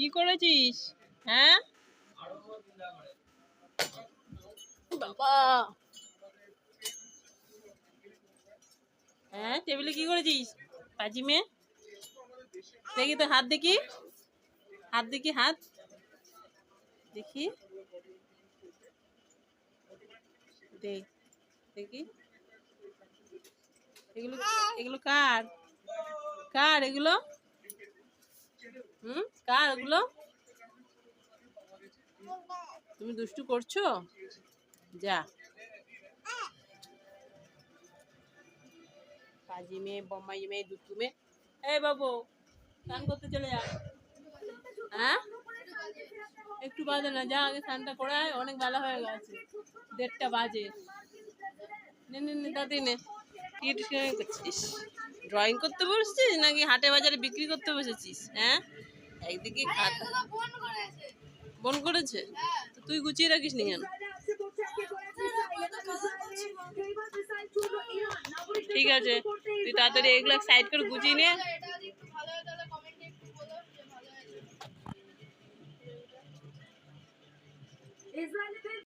কি করেছিস? হ্যাঁ? বাবা! হ্যাঁ টেবিলে কি করেছিস? পাজি মেয়ে? দেখি তো হাত দেখি। হাত দেখি হাত। দেখি। দেখি। এগুলো এগুলো কার? কার এগুলো? হুম? কার এগুলো তুমি দুষ্টু করছ? যা। কাজি মেয়ে বোম্বাই মেয়ে, দুষ্টু মেয়ে। এই বাবু, স্নান করতে চলে যা। হ্যাঁ? একটু বাজে না, যা আগে স্নানটা করে আয় অনেক বেলা হয়ে গেছে। দেড়টা বাজে। নে দাদি, নে। করছিস? ড্রয়িং করতে বসছিস নাকি হাটে বাজারে বিক্রি করতে বসেছিস হ্যাঁ? একদিকে খাতা বন করেছে। তো তুই গুছিয়ে রাখিস নি কেন? ঠিক আছে তুই তাড়াতাড়ি এগুলো সাইড করে গুছিয়ে নে। হয় ইসরায়েলের